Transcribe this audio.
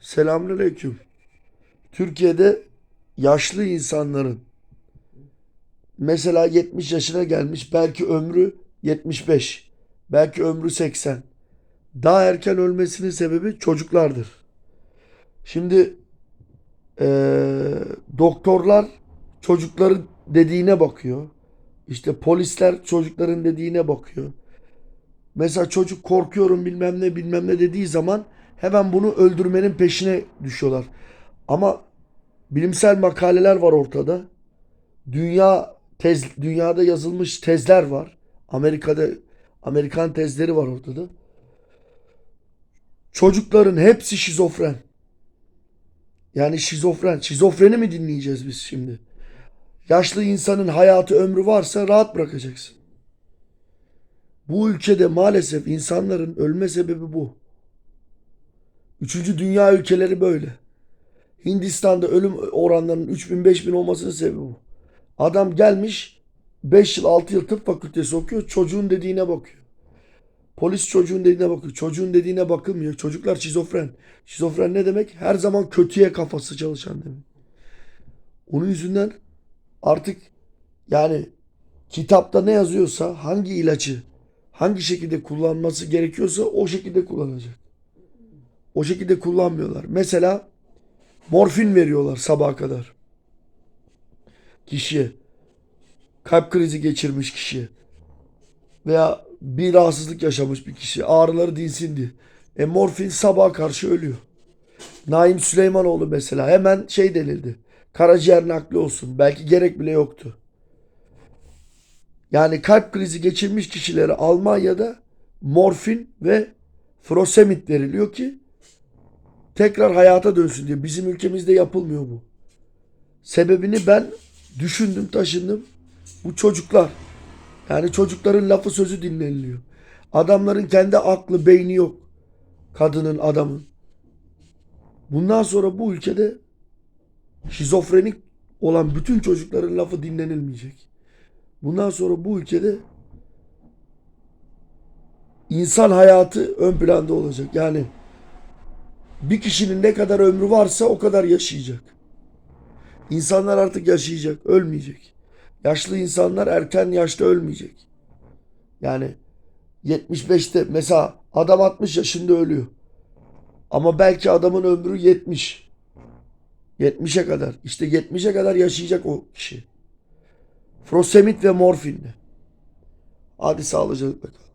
Selamünaleyküm. Türkiye'de yaşlı insanların mesela 70 yaşına gelmiş belki ömrü 75, belki ömrü 80. Daha erken ölmesinin sebebi çocuklardır. Şimdi eee, doktorlar çocukların dediğine bakıyor. İşte polisler çocukların dediğine bakıyor. Mesela çocuk korkuyorum bilmem ne bilmem ne dediği zaman hemen bunu öldürmenin peşine düşüyorlar. Ama bilimsel makaleler var ortada. Dünya tez dünyada yazılmış tezler var. Amerika'da Amerikan tezleri var ortada. Çocukların hepsi şizofren. Yani şizofren. Şizofreni mi dinleyeceğiz biz şimdi? Yaşlı insanın hayatı ömrü varsa rahat bırakacaksın. Bu ülkede maalesef insanların ölme sebebi bu. Üçüncü dünya ülkeleri böyle. Hindistan'da ölüm oranlarının 3000-5000 olmasının sebebi bu. Adam gelmiş 5 yıl 6 yıl tıp fakültesi okuyor. Çocuğun dediğine bakıyor. Polis çocuğun dediğine bakıyor. Çocuğun dediğine bakılmıyor. Çocuklar şizofren. Şizofren ne demek? Her zaman kötüye kafası çalışan demek. Onun yüzünden artık yani kitapta ne yazıyorsa hangi ilacı hangi şekilde kullanması gerekiyorsa o şekilde kullanacak. O şekilde kullanmıyorlar. Mesela morfin veriyorlar sabaha kadar. Kişiye. Kalp krizi geçirmiş kişiye. Veya bir rahatsızlık yaşamış bir kişi. Ağrıları dinsin diye. E morfin sabaha karşı ölüyor. Naim Süleymanoğlu mesela hemen şey denildi. Karaciğer nakli olsun. Belki gerek bile yoktu. Yani kalp krizi geçirmiş kişilere Almanya'da morfin ve furosemid veriliyor ki tekrar hayata dönsün diye. Bizim ülkemizde yapılmıyor bu. Sebebini ben düşündüm, taşındım. Bu çocuklar. Yani çocukların lafı sözü dinleniliyor. Adamların kendi aklı, beyni yok. Kadının, adamın. Bundan sonra bu ülkede şizofrenik olan bütün çocukların lafı dinlenilmeyecek. Bundan sonra bu ülkede insan hayatı ön planda olacak. Yani bir kişinin ne kadar ömrü varsa o kadar yaşayacak. İnsanlar artık yaşayacak, ölmeyecek. Yaşlı insanlar erken yaşta ölmeyecek. Yani 75'te mesela adam 60 yaşında ölüyor. Ama belki adamın ömrü 70. 70'e kadar. İşte 70'e kadar yaşayacak o kişi. Frosemid ve morfinle. Hadi sağlıcakla kal.